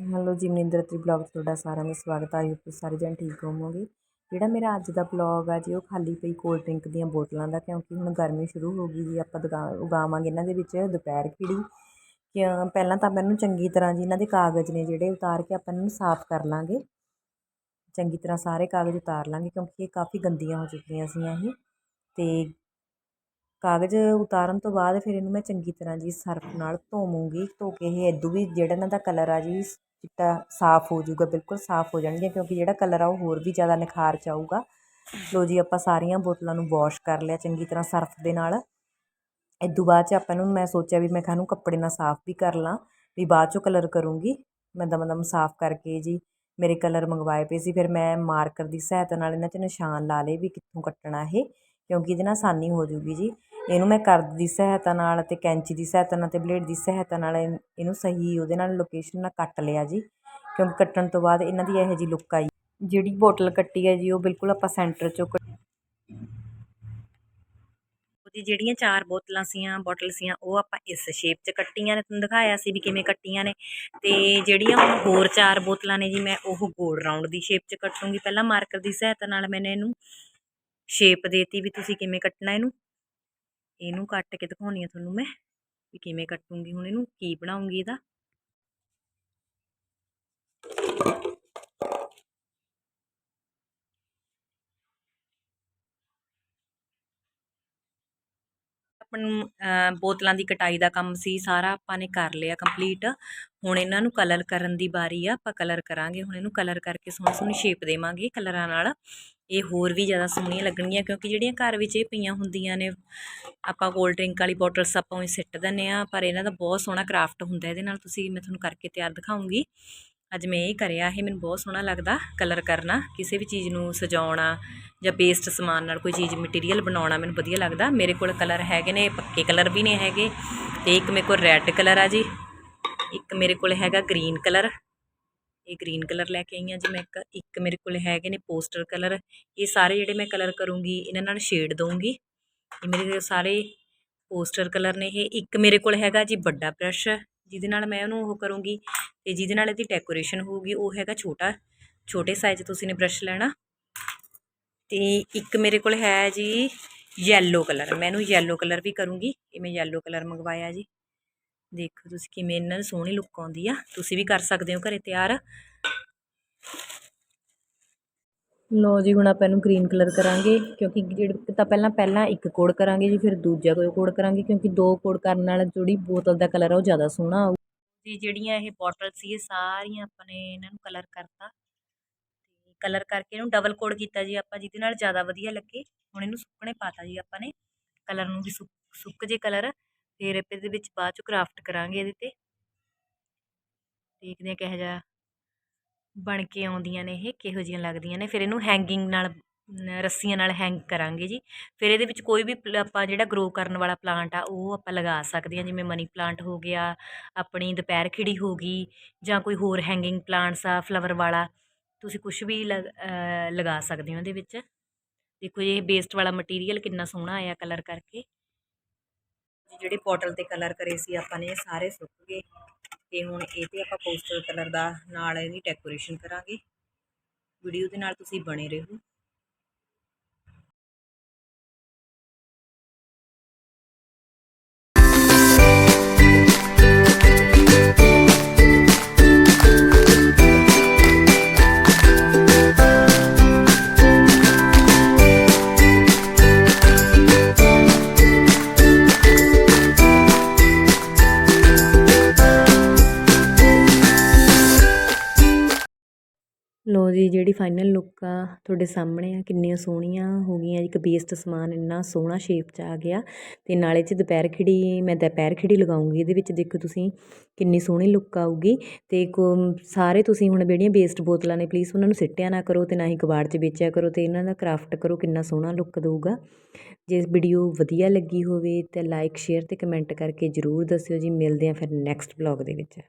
Hello ਜੀ, Maninder ਤ੍ਰੀ blog 'ਚ ਤੁਹਾਡਾ ਸਾਰਿਆਂ ਦਾ ਸਵਾਗਤ ਹੈ। ਆਈ ਤੁਸੀਂ ਸਾਰੇ ਜਣ ਠੀਕ ਹੋਵੋਗੇ। ਜਿਹੜਾ ਮੇਰਾ ਅੱਜ ਦਾ ਬਲੌਗ ਆ ਜੀ, ਉਹ ਖਾਲੀ ਪਈ ਕੋਲਡ ਡਰਿੰਕ ਦੀਆਂ ਬੋਤਲਾਂ ਦਾ, ਕਿਉਂਕਿ ਹੁਣ ਗਰਮੀ ਸ਼ੁਰੂ ਹੋ ਗਈ ਜੀ। ਆਪਾਂ ਦਗਾ, ਉਗਾਵਾਂਗੇ ਇਹਨਾਂ ਦੇ ਵਿੱਚ ਦੁਪਹਿਰ ਖਿੜੀ ਕਿਉਂ ਪਹਿਲਾਂ ਤਾਂ ਆਪਾਂ ਇਹਨੂੰ ਚੰਗੀ ਤਰ੍ਹਾਂ ਜੀ ਇਹਨਾਂ ਦੇ ਕਾਗਜ਼ ਨੇ ਜਿਹੜੇ ਉਤਾਰ ਕੇ ਆਪਾਂ ਇਹਨਾਂ ਨੂੰ ਸਾਫ਼ ਕਰ ਲਾਂਗੇ। ਚੰਗੀ ਤਰ੍ਹਾਂ ਸਾਰੇ ਕਾਗਜ਼ ਉਤਾਰ ਲਾਂਗੇ, ਕਿਉਂਕਿ ਇਹ ਕਾਫੀ ਗੰਦੀਆਂ ਹੋ ਚੁੱਕੀਆਂ ਸੀਗੀਆਂ ਇਹ। ਅਤੇ ਕਾਗਜ਼ ਉਤਾਰਨ ਤੋਂ ਬਾਅਦ ਫਿਰ ਇਹਨੂੰ ਮੈਂ ਚੰਗੀ ਤਰ੍ਹਾਂ ਜੀ ਸਰਫ ਨਾਲ ਧੋਵਾਂਗੀ। ਧੋ ਕੇ ਇਹ ਇਦੋਂ ਵੀ ਜਿਹੜਾ ਇਹਨਾਂ ਦਾ ਕਲਰ ਆ ਜੀ ਚਿੱਟਾ ਸਾਫ਼ ਹੋ ਜਾਊਗਾ, ਬਿਲਕੁਲ ਸਾਫ਼ ਹੋ ਜਾਣਗੀਆਂ, ਕਿਉਂਕਿ ਜਿਹੜਾ ਕਲਰ ਆ ਉਹ ਹੋਰ ਵੀ ਜ਼ਿਆਦਾ ਨਿਖਾਰ 'ਚ ਆਊਗਾ ਲੋ ਜੀ, ਆਪਾਂ ਸਾਰੀਆਂ ਬੋਤਲਾਂ ਨੂੰ ਵਾਸ਼ ਕਰ ਲਿਆ ਚੰਗੀ ਤਰ੍ਹਾਂ ਸਰਫ ਦੇ ਨਾਲ। ਇਦੋਂ ਬਾਅਦ 'ਚ ਆਪਾਂ ਨੂੰ ਮੈਂ ਸੋਚਿਆ ਵੀ ਮੈਂ ਖਾਨੂੰ ਕੱਪੜੇ ਨਾਲ ਸਾਫ਼ ਵੀ ਕਰ ਲਾਂ, ਵੀ ਬਾਅਦ 'ਚੋਂ ਕਲਰ ਕਰੂੰਗੀ। ਮੈਂ ਦਮ ਦਮ ਸਾਫ਼ ਕਰਕੇ ਜੀ ਮੇਰੇ ਕਲਰ ਮੰਗਵਾਏ ਪਏ ਸੀ, ਫਿਰ ਮੈਂ ਮਾਰਕਰ ਦੀ ਸਹਾਇਤਾ ਨਾਲ ਇਹਨਾਂ 'ਚ ਨਿਸ਼ਾਨ ਲਾ ਲਏ ਵੀ ਕਿੱਥੋਂ ਕੱਟਣਾ ਇਹ, ਕਿਉਂਕਿ ਇਹਦੇ ਨਾਲ ਆਸਾਨੀ ਹੋ ਜੂਗੀ ਜੀ। ਇਹਨੂੰ ਮੈਂ ਕਰਦ ਦੀ ਸਹਾਇਤਾ ਨਾਲ ਅਤੇ ਕੈਂਚੀ ਦੀ ਸਹਾਇਤਾ ਨਾਲ ਅਤੇ ਬਲੇਡ ਦੀ ਸਹਾਇਤਾ ਨਾਲ ਇਹਨੂੰ ਸਹੀ ਉਹਦੇ ਨਾਲ ਲੋਕੇਸ਼ਨ ਨਾਲ ਕੱਟ ਲਿਆ ਜੀ, ਕਿਉਂਕਿ ਕੱਟਣ ਤੋਂ ਬਾਅਦ ਇਹਨਾਂ ਦੀ ਇਹੋ ਜਿਹੀ ਲੁੱਕ ਆਈ। ਜਿਹੜੀ ਬੋਟਲ ਕੱਟੀ ਹੈ ਜੀ, ਉਹ ਬਿਲਕੁਲ ਆਪਾਂ ਸੈਂਟਰ 'ਚੋਂ ਉਹਦੀ ਜਿਹੜੀਆਂ ਚਾਰ ਬੋਤਲਾਂ ਸੀਆਂ, ਬੋਟਲ ਸੀਆਂ, ਉਹ ਆਪਾਂ ਇਸ ਸ਼ੇਪ 'ਚ ਕੱਟੀਆਂ ਨੇ। ਤੁਹਾਨੂੰ ਦਿਖਾਇਆ ਸੀ ਵੀ ਕਿਵੇਂ ਕੱਟੀਆਂ ਨੇ। ਤੇ ਜਿਹੜੀਆਂ ਹੋਰ ਚਾਰ ਬੋਤਲਾਂ ਨੇ ਜੀ, ਮੈਂ ਉਹ ਗੋਲ ਰਾਉਂਡ ਦੀ ਸ਼ੇਪ 'ਚ ਕੱਟੂੰਗੀ। ਪਹਿਲਾਂ ਮਾਰਕਰ ਦੀ ਸਹਾਇਤਾ ਨਾਲ ਮੈਨੇ ਇਹਨੂੰ ਸ਼ੇਪ ਦੇਤੀ ਵੀ ਤੁਸੀਂ ਕਿਵੇਂ ਕੱਟਣਾ ਇਹਨੂੰ। ਇਹਨੂੰ ਕੱਟ ਕੇ ਦਿਖਾਉਣੀ ਆ ਤੁਹਾਨੂੰ ਮੈਂ ਵੀ ਕਿਵੇਂ ਕੱਟੂੰਗੀ, ਹੁਣ ਇਹਨੂੰ ਕੀ ਬਣਾਉਂਗੀ ਇਹਦਾ? ਆਪਾਂ ਨੂੰ ਬੋਤਲਾਂ ਦੀ ਕਟਾਈ ਦਾ ਕੰਮ ਸੀ, ਸਾਰਾ ਆਪਾਂ ਨੇ ਕਰ ਲਿਆ ਕੰਪਲੀਟ ਹੁਣ ਇਹਨਾਂ ਨੂੰ ਕਲਰ ਕਰਨ ਦੀ ਵਾਰੀ ਆ, ਆਪਾਂ ਕਲਰ ਕਰਾਂਗੇ। ਹੁਣ ਇਹਨੂੰ ਕਲਰ ਕਰਕੇ ਸੋਹਣੀ ਸੋਹਣੀ ਸ਼ੇਪ ਦੇਵਾਂਗੇ ਕਲਰਾਂ ਨਾਲ। ਇਹ ਹੋਰ ਵੀ ਜ਼ਿਆਦਾ ਸੋਹਣੀਆਂ ਲੱਗਣਗੀਆਂ, ਕਿਉਂਕਿ ਜਿਹੜੀਆਂ ਘਰ ਵਿੱਚ ਇਹ ਪਈਆਂ ਹੁੰਦੀਆਂ ਨੇ, ਆਪਾਂ ਕੋਲਡ ਡਰਿੰਕ ਵਾਲੀ ਬੋਟਲਸ ਆਪਾਂ ਉਹ ਸਿੱਟ ਦਿੰਦੇ ਆ ਪਰ ਇਹਨਾਂ ਦਾ ਬਹੁਤ ਸੋਹਣਾ ਕਰਾਫਟ ਹੁੰਦਾ, ਇਹਦੇ ਨਾਲ ਤੁਸੀਂ, ਮੈਂ ਤੁਹਾਨੂੰ ਕਰਕੇ ਤਿਆਰ ਦਿਖਾਉਂਗੀ। ਅੱਜ ਮੈਂ ਇਹ ਕਰਿਆ, ਇਹ ਮੈਨੂੰ ਬਹੁਤ ਸੋਹਣਾ ਲੱਗਦਾ ਕਲਰ ਕਰਨਾ, ਕਿਸੇ ਵੀ ਚੀਜ਼ ਨੂੰ ਸਜਾਉਣਾ ਜਾਂ ਪੇਸਟ ਸਮਾਨ ਨਾਲ ਕੋਈ ਚੀਜ਼ ਮਟੀਰੀਅਲ ਬਣਾਉਣਾ ਮੈਨੂੰ ਵਧੀਆ ਲੱਗਦਾ। ਮੇਰੇ ਕੋਲ ਕਲਰ ਹੈਗੇ ਨੇ ਪੱਕੇ ਕਲਰ ਵੀ ਨੇ ਹੈਗੇ। ਤੇ ਇੱਕ ਮੇਰੇ ਕੋਲ ਰੈੱਡ ਕਲਰ ਆ ਜੀ, ਇੱਕ ਮੇਰੇ ਕੋਲ ਹੈਗਾ ਗ੍ਰੀਨ ਕਲਰ ਇਹ ਗ੍ਰੀਨ ਕਲਰ ਲੈ ਕੇ ਆਈ ਹਾਂ ਜੀ ਮੈਂ ਇੱਕ ਇੱਕ ਮੇਰੇ ਕੋਲ ਹੈਗੇ ਨੇ ਪੋਸਟਰ ਕਲਰ ਇਹ ਸਾਰੇ ਜਿਹੜੇ ਮੈਂ ਕਲਰ ਕਰੂੰਗੀ, ਇਹਨਾਂ ਨਾਲ ਸ਼ੇਡ ਦਊਂਗੀ। ਇਹ ਮੇਰੇ ਸਾਰੇ ਪੋਸਟਰ ਕਲਰ ਨੇ ਇਹ। ਇੱਕ ਮੇਰੇ ਕੋਲ ਹੈਗਾ ਜੀ ਵੱਡਾ ਬ੍ਰਸ਼ ਜਿਹਦੇ ਨਾਲ ਮੈਂ ਉਹਨੂੰ ਉਹ ਕਰੂੰਗੀ ਤੇ ਜਿਹਦੇ ਨਾਲ ਇਹਦੀ ਡੈਕੋਰੇਸ਼ਨ ਹੋਊਗੀ, ਉਹ ਹੈਗਾ ਛੋਟਾ, ਛੋਟੇ ਸਾਈਜ਼ ਤੁਸੀਂ ਨੇ ਬ੍ਰਸ਼ ਲੈਣਾ। ਤੇ ਇੱਕ ਮੇਰੇ ਕੋਲ ਹੈ ਜੀ ਯੈਲੋ ਕਲਰ ਮੈਂ ਇਹਨੂੰ ਯੈਲੋ ਕਲਰ ਵੀ ਕਰੂੰਗੀ, ਇਹ ਮੈਂ ਯੈਲੋ ਕਲਰ ਮੰਗਵਾਇਆ ਜੀ। ਦੇਖੋ ਤੁਸੀਂ ਕਿਵੇਂ ਇਹਨਾਂ ਨੂੰ ਸੋਹਣੀ ਲੁੱਕ ਆਉਂਦੀ ਆ, ਤੁਸੀਂ ਵੀ ਕਰ ਸਕਦੇ ਹੋ ਘਰੇ ਤਿਆਰ। ਲਓ ਜੀ, ਹੁਣ ਆਪਾਂ ਇਹਨੂੰ ਗ੍ਰੀਨ ਕਲਰ ਕਰਾਂਗੇ, ਕਿਉਂਕਿ ਜਿਹੜਾ ਤਾਂ ਪਹਿਲਾਂ ਪਹਿਲਾਂ ਇੱਕ ਕੋਡ ਕਰਾਂਗੇ ਜੀ, ਫਿਰ ਦੂਜਾ ਕੋਡ ਕਰਾਂਗੇ, ਕਿਉਂਕਿ ਦੋ ਕੋਡ ਕਰਨ ਨਾਲ ਜਿਹੜੀ ਬੋਤਲ ਦਾ ਕਲਰ ਆ ਉਹ ਜ਼ਿਆਦਾ ਸੋਹਣਾ ਆਊ। ਜੀ ਜਿਹੜੀਆਂ ਇਹ ਬੋਟਲ ਸੀ, ਇਹ ਸਾਰੀਆਂ ਆਪਾਂ ਨੇ ਇਹਨਾਂ ਨੂੰ ਕਲਰ ਕਰਤਾ। ਤੇ ਕਲਰ ਕਰਕੇ ਇਹਨੂੰ ਡਬਲ ਕੋਡ ਕੀਤਾ ਜੀ ਆਪਾਂ, ਜਿਹਦੇ ਨਾਲ ਜ਼ਿਆਦਾ ਵਧੀਆ ਲੱਗੇ। ਹੁਣ ਇਹਨੂੰ ਸੁੱਕਣੇ ਪਾਤਾ ਜੀ ਆਪਾਂ ਨੇ ਕਲਰ ਨੂੰ ਵੀ ਸੁੱਕ ਜੇ ਕਲਰ ਫਿਰ ਇਹਦੇ ਵਿੱਚ ਬਾਅਦ ਚ ਕਰਾਫਟ ਕਰਾਂਗੇ ਇਹਦੇ ਤੇ। ਦੇਖਦੇ ਆ ਕਿਹੋ ਜਿਹਾ ਬਣ ਕੇ ਆਉਂਦੀਆਂ ਨੇ ਇਹ, ਕਿਹੋ ਜਿਹੀਆਂ ਲੱਗਦੀਆਂ ਨੇ। ਫਿਰ ਇਹਨੂੰ ਹੈਂਗਿੰਗ ਨਾਲ ਰੱਸੀਆਂ ਨਾਲ ਹੈਂਗ ਕਰਾਂਗੇ ਜੀ। ਫਿਰ ਇਹਦੇ ਵਿੱਚ ਕੋਈ ਵੀ ਆਪਾਂ ਜਿਹੜਾ ਗਰੋ ਕਰਨ ਵਾਲਾ ਪਲਾਂਟ ਆ, ਉਹ ਆਪਾਂ ਲਗਾ ਸਕਦੇ ਹਾਂ। ਜਿਵੇਂ ਮਨੀ ਪਲਾਂਟ ਹੋ ਗਿਆ, ਆਪਣੀ ਦੁਪਹਿਰ ਖਿੜੀ ਹੋ ਗਈ, ਜਾਂ ਕੋਈ ਹੋਰ ਹੈਂਗਿੰਗ ਪਲਾਂਟਸ ਆ ਫਲਾਵਰ ਵਾਲਾ, ਤੁਸੀਂ ਕੁਝ ਵੀ ਲਗਾ ਸਕਦੇ ਹੋ ਇਹਦੇ ਵਿੱਚ। ਦੇਖੋ ਇਹ ਬੇਸਟ ਵਾਲਾ ਮਟੀਰੀਅਲ ਕਿੰਨਾ ਸੋਹਣਾ ਆਇਆ ਕਲਰ ਕਰਕੇ। ਜਿਹੜੇ ਪੋਟਲ ਤੇ ਕਲਰ ਕਰੇ ਸੀ, ਆਪਾਂ ਨੇ, ਇਹ ਸਾਰੇ ਸੁੱਕ ਗਏ। ਤੇ ਹੁਣ ਇਹ ਤੇ ਆਪਾਂ ਪੋਸਟਰ ਕਲਰ ਦਾ ਨਾਲ ਇਹਦੀ ਡੈਕੋਰੇਸ਼ਨ ਕਰਾਂਗੇ। ਵੀਡੀਓ ਦੇ ਨਾਲ ਤੁਸੀਂ ਬਣੇ ਰਹੋ। ਲਓ ਜੀ, ਜਿਹੜੀ ਫਾਈਨਲ ਲੁੱਕ ਆ ਤੁਹਾਡੇ ਸਾਹਮਣੇ ਆ, ਕਿੰਨੀਆਂ ਸੋਹਣੀਆਂ ਹੋ ਗਈਆਂ। ਇੱਕ ਵੇਸਟ ਸਮਾਨ ਇੰਨਾ ਸੋਹਣਾ ਸ਼ੇਪ 'ਚ ਆ ਗਿਆ। ਤੇ ਨਾਲੇ 'ਚ ਦੁਪਹਿਰ ਖਿੜੀ, ਮੈਂ ਦੁਪਹਿਰ ਖਿੜੀ ਲਗਾਉਂਗੀ, ਇਹਦੇ ਵਿੱਚ ਦੇਖੋ ਤੁਸੀਂ ਕਿੰਨੀ ਸੋਹਣੀ ਲੁੱਕ ਆਊਗੀ। ਤੇ ਸਾਰੇ ਤੁਸੀਂ ਹੁਣ ਜਿਹੜੀਆਂ ਵੇਸਟ ਬੋਤਲਾਂ ਨੇ ਪਲੀਜ਼ ਉਹਨਾਂ ਨੂੰ ਸਿੱਟਿਆ ਨਾ ਕਰੋ ਤੇ ਨਾ ਹੀ ਕਬਾੜ 'ਚ ਵੇਚਿਆ ਕਰੋ ਤੇ ਇਹਨਾਂ ਦਾ ਕਰਾਫਟ ਕਰੋ, ਕਿੰਨਾ ਸੋਹਣਾ ਲੁੱਕ ਦਊਗਾ। ਜੇ ਵੀਡੀਓ ਵਧੀਆ ਲੱਗੀ ਹੋਵੇ ਤੇ ਲਾਈਕ ਸ਼ੇਅਰ ਤੇ ਕਮੈਂਟ ਕਰਕੇ ਜਰੂਰ ਦੱਸਿਓ ਜੀ। ਮਿਲਦੇ ਆ ਫਿਰ ਨੈਕਸਟ ਬਲੌਗ ਦੇ ਵਿੱਚ।